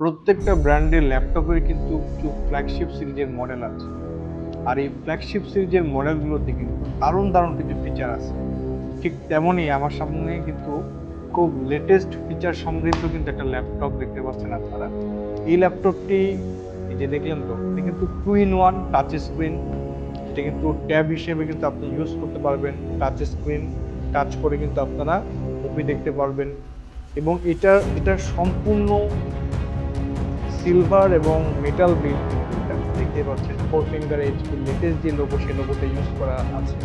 প্রত্যেকটা ব্র্যান্ডের ল্যাপটপের কিন্তু কিছু ফ্ল্যাগশিপ সিরিজের মডেল আছে। আর এই ফ্ল্যাগশিপ সিরিজের মডেলগুলোতে কিন্তু দারুণ দারুণ কিছু ফিচার আছে। ঠিক তেমনই আমার সামনে কিন্তু খুব লেটেস্ট ফিচার সমৃদ্ধ কিন্তু একটা ল্যাপটপ দেখতে পাচ্ছেন আপনারা। এই ল্যাপটপটি যে দেখলেন তো, এটা কিন্তু two in one touch screen এটা কিন্তু ট্যাব হিসেবে কিন্তু আপনি ইউজ করতে পারবেন টাচ স্ক্রিন টাচ করে কিন্তু আপনারা মুভি দেখতে পারবেন। এবং এটা এটা সম্পূর্ণ সিলভার এবং মেটাল বিল দেখতে পাচ্ছেন ফোর ফিঙ্গার এইচপি লেটেস্ট যে লোগো সেই লোগোটা ইউজ করা আছে।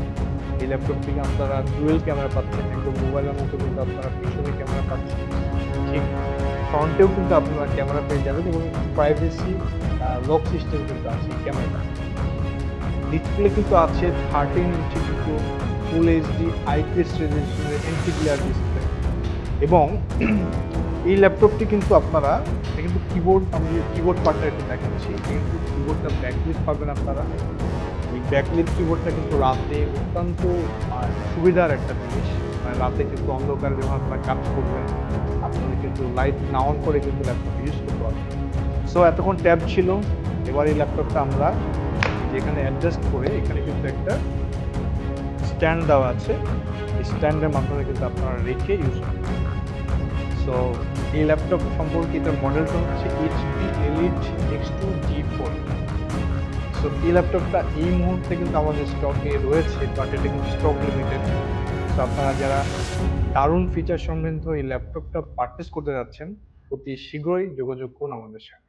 এই ল্যাপটপ থেকে আপনারা ডুয়েল ক্যামেরা পাচ্ছেন, একদম মোবাইলের মতো কিন্তু আপনারা পিছনে ক্যামেরা পাচ্ছেন। ঠিক ফ্রন্টেও কিন্তু আপনারা ক্যামেরা পেয়ে যাবেন এবং প্রাইভেসি লক সিস্টেম কিন্তু আছে ক্যামেরা ডিসপ্লে কিন্তু আছে থার্টিন ইঞ্চি কিন্তু ফুল এইচডি আইপিএস রেজলিউশনের এনটিডিআর ডিসপ্লে এবং এই ল্যাপটপটি কিন্তু আপনারা কিন্তু কিবোর্ড আমি কিবোর্ড পার্টটা একটু দেখাচ্ছি। কিন্তু কিবোর্ডটা ব্যাকলিট পাবেন আপনারা। এই ব্যাকলিট কিবোর্ডটা কিন্তু রাতে অত্যন্ত সুবিধার একটা জিনিস। মানে রাতে কিন্তু অন্ধকারে যখন আপনারা কাজ করবেন। আপনারা কিন্তু লাইট না অন করে কিন্তু ল্যাপটপ ইউজ করতে পারবেন। সো এতক্ষণ ট্যাব ছিল। এবার এই ল্যাপটপটা আমরা যেখানে অ্যাডজাস্ট করে এখানে কিন্তু একটা স্ট্যান্ড দেওয়া আছে। স্ট্যান্ডের মাধ্যমে কিন্তু আপনারা রেখে ইউজ করবেন সো এই ল্যাপটপ সম্পর্কিত মডেলটা হচ্ছে HP Elite X two G four so এই ল্যাপটপটা এই মুহূর্তে কিন্তু আমাদের স্টকে রয়েছে বাট এটা কিন্তু স্টক লিমিটেড তো আপনারা যারা দারুণ ফিচার সমৃদ্ধ এই ল্যাপটপটা পারচেস করতে যাচ্ছেন, অতি শীঘ্রই যোগাযোগ করুন আমাদের সাথে।